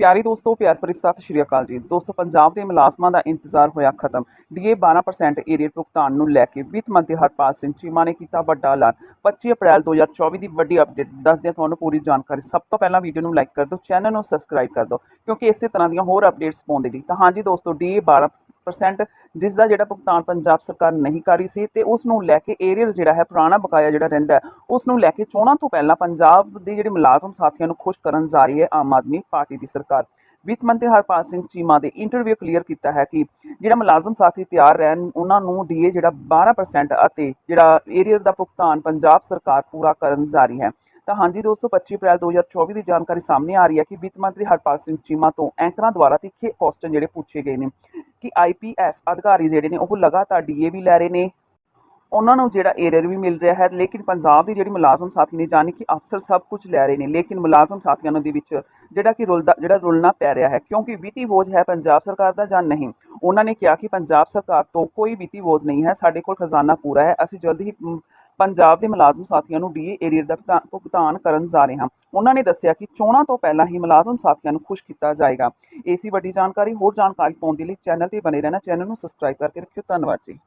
ਪਿਆਰੇ ਦੋਸਤੋ, ਪਿਆਰ ਭਰੀ ਸਤਿ ਸ਼੍ਰੀ ਅਕਾਲ ਜੀ। ਦੋਸਤੋ, ਪੰਜਾਬ ਦੇ ਮੁਲਾਜ਼ਮਾਂ ਦਾ ਇੰਤਜ਼ਾਰ ਹੋਇਆ ਖਤਮ। ਡੀਏ 12% ਏਰੀਅਰ ਭੁਗਤਾਨ ਨੂੰ ਲੈ ਕੇ ਵਿੱਤ ਮੰਤਰੀ ਹਰਪਾਲ ਸਿੰਘ ਚੀਮਾ ਨੇ ਕੀਤਾ ਵੱਡਾ ਐਲਾਨ। 25 ਅਪ੍ਰੈਲ 2024 ਦੀ ਵੱਡੀ ਅਪਡੇਟ ਦੱਸਦੇ ਤੁਹਾਨੂੰ ਪੂਰੀ ਜਾਣਕਾਰੀ। ਸਭ ਤੋਂ ਪਹਿਲਾਂ ਵੀਡੀਓ ਨੂੰ ਲਾਈਕ ਕਰ ਦਿਓ, ਚੈਨਲ ਨੂੰ ਸਬਸਕ੍ਰਾਈਬ ਕਰ ਦਿਓ, ਕਿਉਂਕਿ ਇਸੇ ਤਰ੍ਹਾਂ ਦੀਆਂ ਹੋਰ ਅਪਡੇਟਸ ਪਾਉਂਦੇ ਲਈ। ਤਾਂ ਹਾਂਜੀ ਦੋਸਤੋ, ਡੀਏ 12% ਜਿਸ ਦਾ ਜਿਹੜਾ ਭੁਗਤਾਨ ਪੰਜਾਬ ਸਰਕਾਰ ਨਹੀਂ ਕਰ ਰਹੀ ਸੀ ਤੇ ਉਸ ਨੂੰ ਲੈ ਕੇ ਏਰੀਅਰ ਜਿਹੜਾ ਹੈ ਪੁਰਾਣਾ ਬਕਾਇਆ ਜਿਹੜਾ ਰਹਿੰਦਾ ਉਸ ਨੂੰ ਲੈ ਕੇ ਚੋਣਾਂ ਤੋਂ ਪਹਿਲਾਂ ਪੰਜਾਬ ਦੇ ਜਿਹੜੇ ਮੁਲਾਜ਼ਮ ਸਾਥੀਆਂ ਨੂੰ ਖੁਸ਼ ਕਰਨ ਜਾ ਰਹੀ ਹੈ ਆਮ ਆਦਮੀ ਪਾਰਟੀ ਦੀ ਸਰਕਾਰ। ਵਿੱਤ ਮੰਤਰੀ ਹਰਪਾਲ ਸਿੰਘ ਚੀਮਾ ਦੇ ਇੰਟਰਵਿਊ ਕਲੀਅਰ ਕੀਤਾ ਹੈ ਕਿ ਜਿਹੜਾ ਮੁਲਾਜ਼ਮ ਸਾਥੀ ਤਿਆਰ ਰਹਿਣ, ਉਹਨਾਂ ਨੂੰ ਡੀਏ ਜਿਹੜਾ 12% ਅਤੇ ਜਿਹੜਾ ਏਰੀਅਰ ਦਾ ਭੁਗਤਾਨ ਪੰਜਾਬ ਸਰਕਾਰ ਪੂਰਾ ਕਰਨ ਜਾ ਰਹੀ ਹੈ। ਤਾਂ ਹਾਂਜੀ ਦੋਸਤੋ 25 ਅਪ੍ਰੈਲ 2024 ਦੀ ਜਾਣਕਾਰੀ ਸਾਹਮਣੇ ਆ ਰਹੀ ਹੈ ਕਿ ਵਿੱਤ ਮੰਤਰੀ ਹਰਪਾਲ ਸਿੰਘ ਚੀਮਾ ਤੋਂ ਐਂਕਰਾਂ ਦੁਆਰਾ ਤਿੱਖੇ ਕੁਐਸਚਨ ਜਿਹੜੇ ਪੁੱਛੇ ਗਏ ਨੇ। ਕਿ ਆਈਪੀਐਸ ਅਧਿਕਾਰੀ ਜਿਹੜੇ ਨੇ ਉਹ ਲਗਾਤਾਰ ਡੀਏ ਵੀ ਲੈ ਰਹੇ ਨੇ ਉਹਨਾਂ ਨੂੰ ਜਿਹੜਾ ਏਰਰ ਵੀ ਮਿਲ ਰਿਹਾ ਹੈ, ਲੇਕਿਨ ਪੰਜਾਬ ਦੀ ਜਿਹੜੀ ਮੁਲਾਜ਼ਮ ਸਾਥੀ ਨੇ ਜਾਣੀ ਕਿ ਅਫਸਰ ਸਭ ਕੁਝ ਲੈ ਰਹੇ ਨੇ, ਲੇਕਿਨ ਮੁਲਾਜ਼ਮ ਸਾਥੀਆਂ ਨੂੰ ਦੇ ਵਿੱਚ ਜਿਹੜਾ ਕਿ ਰੁਲਦਾ, ਜਿਹੜਾ ਰੁਲਣਾ ਪੈ ਰਿਹਾ ਹੈ, ਕਿਉਂਕਿ ਵਿੱਤੀ ਬੋਝ ਹੈ ਪੰਜਾਬ ਸਰਕਾਰ ਦਾ ਜਾਂ ਨਹੀਂ? ਉਹਨਾਂ ਨੇ ਕਿਹਾ ਕਿ ਪੰਜਾਬ ਸਰਕਾਰ ਤੋਂ ਕੋਈ ਵਿੱਤੀ ਬੋਝ ਨਹੀਂ ਹੈ, ਸਾਡੇ ਕੋਲ ਖਜ਼ਾਨਾ ਪੂਰਾ ਹੈ, ਅਸੀਂ ਜਲਦ ਹੀ ਪੰਜਾਬ ਦੇ ਮੁਲਾਜ਼ਮ ਸਾਥੀਆਂ ਨੂੰ ਡੀਏ ਏਰੀਅਰ ਦਾ ਭੁਗਤਾ- ਭੁਗਤਾਨ ਕਰਨ ਜਾ ਰਹੇ ਹਾਂ। ਉਹਨਾਂ ਨੇ ਦੱਸਿਆ ਕਿ ਚੋਣਾਂ ਤੋਂ ਪਹਿਲਾਂ ਹੀ ਮੁਲਾਜ਼ਮ ਸਾਥੀਆਂ ਨੂੰ ਖੁਸ਼ ਕੀਤਾ ਜਾਏਗਾ। ਏਸੀ ਵੱਡੀ ਜਾਣਕਾਰੀ, ਹੋਰ ਜਾਣਕਾਰੀ ਪਾਉਣ ਦੇ ਲਈ ਚੈਨਲ ਤੇ ਬਣੇ ਰਹਿਣਾ, ਚੈਨਲ ਨੂੰ ਸਬਸਕ੍ਰਾਈਬ ਕਰਕੇ ਰੱਖਿਓ। ਧੰਨਵਾਦ ਜੀ।